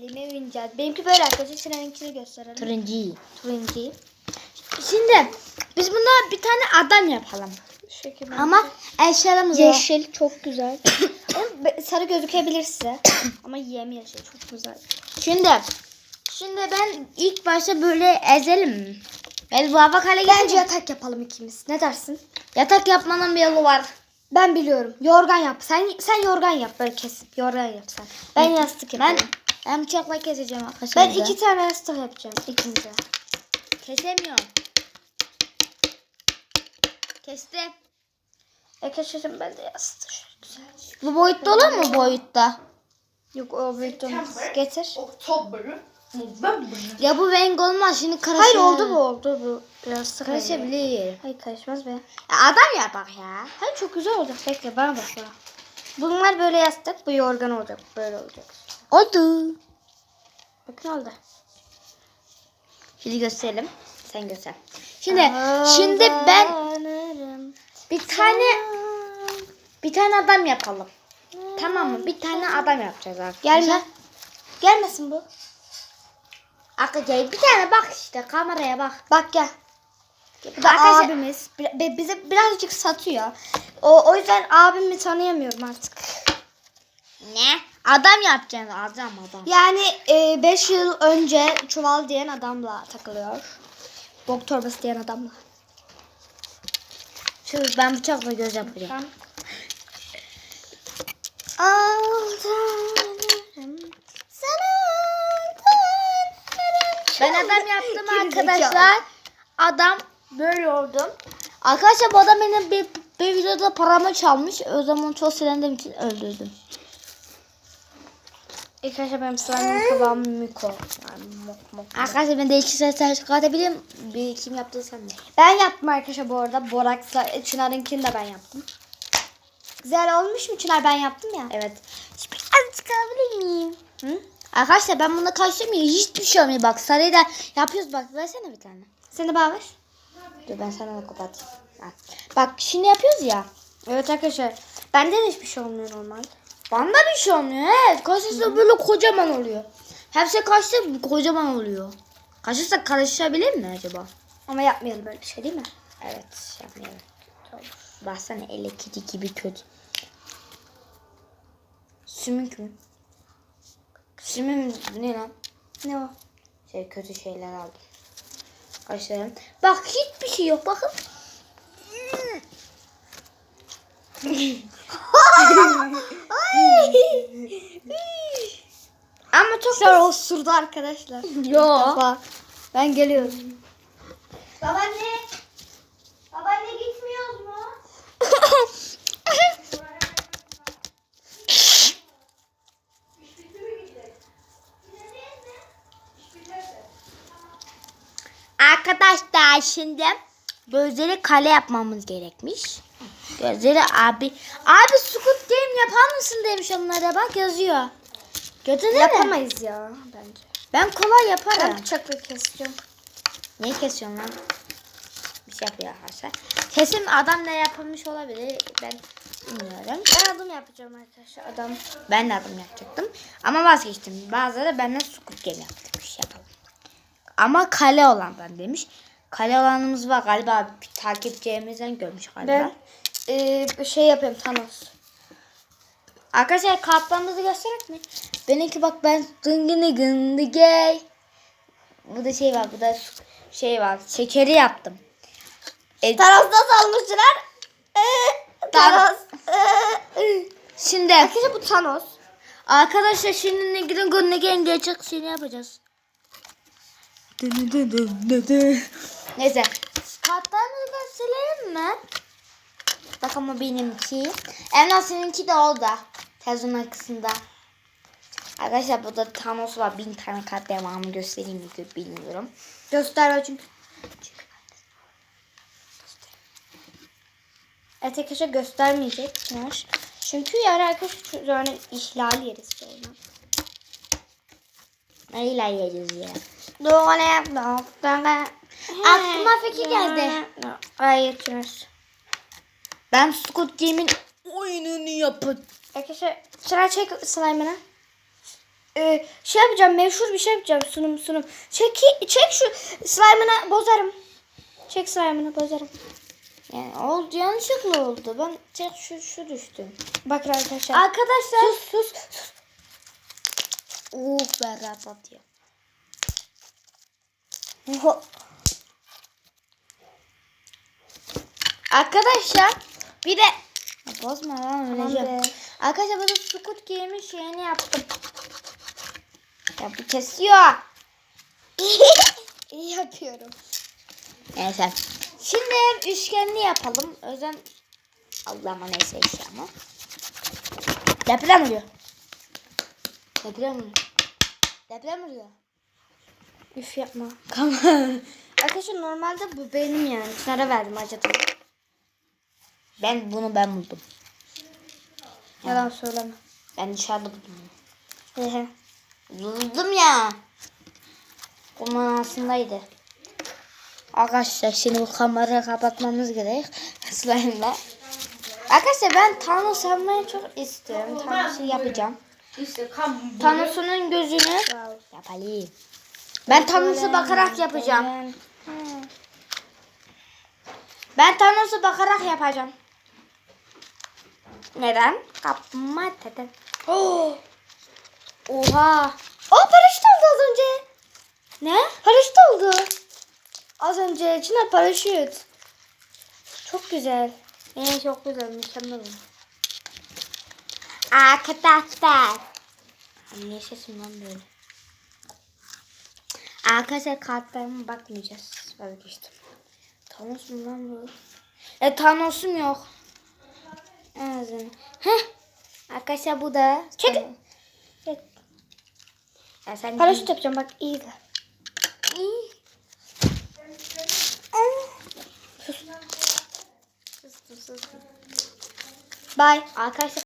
Lime oynayacağız. Benimki böyle arkadaşlar. Seneninkini gösterelim. Turuncu. Turuncu. Şimdi biz buna bir tane adam yapalım. Şekil Ama eşyalarımız yeşil çok güzel. Sarı gözükebilir size. Ama yemyeşil çok güzel. Şimdi şimdi ben ilk başta böyle ezelim mi? Ben bu hava kale Bence Bence yatak yapalım ikimiz. Ne dersin? yatak yapmanın bir yolu var. Ben biliyorum. Yorgan yap. Sen sen yorgan yap böyle kesip. Yorgan yap sen. Ben yastık Ben yapıyorum. ben bıçakla keseceğim arkadaşlar. Ben iki tane yastık yapacağım. İkimize. kesemiyorum. Kesti. Arkadaşlarım ben de yastık. Güzel. Bu boyutta olur mu boyutta? Yok o büyük olmaz. Getir. Oktober. Ya bu renk olmaz şimdi karışır. Hayır oldu bu oldu bu. Yastık. Hayır. Karışabilir. Hayır karışmaz be. Ya adam yapak ya. Hayır çok güzel olacak. Bekle bana bak bana. Bunlar böyle yastık. Bu yorgan olacak. Böyle olacak. Oldu. Bakın oldu. Şimdi gösterelim. Sen göster. Şimdi şimdi ben bir tane bir tane adam yapalım. Tamam mı? Bir tane adam yapacağız arkadaşlar. Gelme. Gelmesin bu. Arkadaşlar bir tane bak işte kameraya bak. Bak gel. Bu da Arkadaşlar- abimiz. Bi- Bize birazcık satıyor. O, o yüzden abimi tanıyamıyorum artık. Ne? Adam yapacaksın adam adam. Yani 5 yıl önce çuval diyen adamla takılıyor. Bok torbası diyen adamla. Şimdi ben bıçakla göz yapacağım. Aldanırım sana Ben adam yaptım arkadaşlar. Adam böyle oldum. Arkadaşlar bu adam benim bir, bir videoda paramı çalmış. O zaman çok silendiğim için öldürdüm. Arkadaşlar benim slime'ın kıvamı Miko. Yani mok mok. Arkadaşlar ben değişik sesler çıkartabilirim. Bir kim yaptı sen de. Ben yaptım arkadaşlar bu arada. Boraks'la e, Çınar'ınkini de ben yaptım. Güzel olmuş mu Çınar ben yaptım ya. Evet. Şimdi az çıkarabilir miyim? Hı? Arkadaşlar ben bunda karıştırmıyorum. Hiçbir şey olmuyor. Bak sarıyı da yapıyoruz. Bak versene bir tane. Sen de bana ver. Dur ben sana da kapatayım. Bak şimdi yapıyoruz ya. Evet arkadaşlar. Bende de hiçbir şey olmuyor normal. Banda bir şey olmuyor. He. Karşısı böyle kocaman oluyor. Hepsi karşısı kocaman oluyor. Karşısı karışabilir mi acaba? Ama yapmayalım böyle bir şey değil mi? Evet yapmayalım. Baksana ele kedi gibi kötü. Sümük mü? Sümük ne lan? Ne o? Şey kötü şeyler aldım. Başlayalım. Bak hiçbir şey yok bakın. Ama çok Çınar osurdu arkadaşlar. Yo. Ben geliyorum. Babaanne. Babaanne gitmiyoruz mu? Arkadaşlar şimdi gözleri kale yapmamız gerekmiş. Gözleri abi. Abi Squid Game yapar mısın demiş onlara bak yazıyor. Götürsene. Yapamayız ya bence. Ben kolay Ben yaparım. bıçakla keseceğim. Niye kesiyorsun lan? Bir şey yapıyor arkadaşlar. Kesin adam da yapılmış olabilir. Ben bilmiyorum. Ben adım yapacağım arkadaşlar adam. Ben de adım yapacaktım. Ama vazgeçtim. Bazıları benden Squid Game yaptırmış yapalım. Ama kale olandan demiş. Kale olanımız var galiba bir takipçimizden görmüş galiba. Ben bir şey yapayım Thanos. Arkadaşlar kartlarımızı göstererek mi? Benimki bak ben dıngını gındı gay. Bu da şey var. Bu da şey var. Şekeri yaptım. E, Thanos nasıl almışlar? Eee, Thanos. Eee. şimdi Arkadaşlar bu Thanos. arkadaşlar şimdi ne gidin gönlü gelin gerçek şeyini yapacağız. Neyse. Kartlarımızı da silelim mi? Bak ama benimki. Emrah seninki de orada. Televizyon arkasında. Arkadaşlar burada Thanos var. Bin tane kart devamı göstereyim mi bilmiyorum. Göster çünkü. Evet arkadaşlar göstermeyecek Çınar. Çünkü yani arkadaşlar sonra ihlal yeriz sonra. Neyle yiyeceğiz ya? Dole, dole. Aklıma fikir geldi. Hayır Çınar. Ben Squid Game'in oyununu yapacağım. Arkadaşlar Çınar çek slime'ını. Ee, şey yapacağım meşhur bir şey yapacağım sunum sunum. Çek, çek şu slime'ını bozarım. Çek slime'ını bozarım. Yani oldu yanlışlıkla oldu. Ben tek şu şu düştüm. Bakın arkadaşlar. Arkadaşlar. sus sus. sus. Uh berbat atıyor. Oho. Arkadaşlar bir de bozma lan öleceğim. Arkadaşlar burada Squid Game'in şeyini yaptım. Ya bu kesiyor. İyi yapıyorum. Neyse. Şimdi üçgenli yapalım. Özen Allah'ıma neyse işte ama. Deprem oluyor. Deprem oluyor. Deprem oluyor. Üf yapma. Arkadaşlar normalde bu benim yani. Çınar'a verdim acıdım. Ben bunu ben buldum. Yalan söyleme. Ben dışarıda buldum. Ehe. Buldum ya. Bu manasındaydı. Arkadaşlar şimdi bu kamerayı kapatmamız gerek. Slime'la. Arkadaşlar ben Thanos yapmayı çok istiyorum. Thanos'u yapacağım. İşte kan Thanos'un gözünü yapalım. Ben Thanos'a bakarak yapacağım. Ben- Thanos'a bakarak yapacağım. Neden? Kapma teten. Oh. Oha. O paraşüt oldu az önce. Ne? Paraşüt oldu. Az önce Çınar paraşüt. Çok güzel. Ne çok güzel mükemmel oldu. Arkadaşlar. Ne sesim lan böyle? Arkadaşlar kartlarıma bakmayacağız. Vazgeçtim. Thanos mu lan bu? E Thanos'um yok. Ağzını. Heh. Arkadaşlar bu da. Çek. Çek. Ya sen Paraşüt yapacağım bak iyi de. İyi. Bye. Arkadaşlar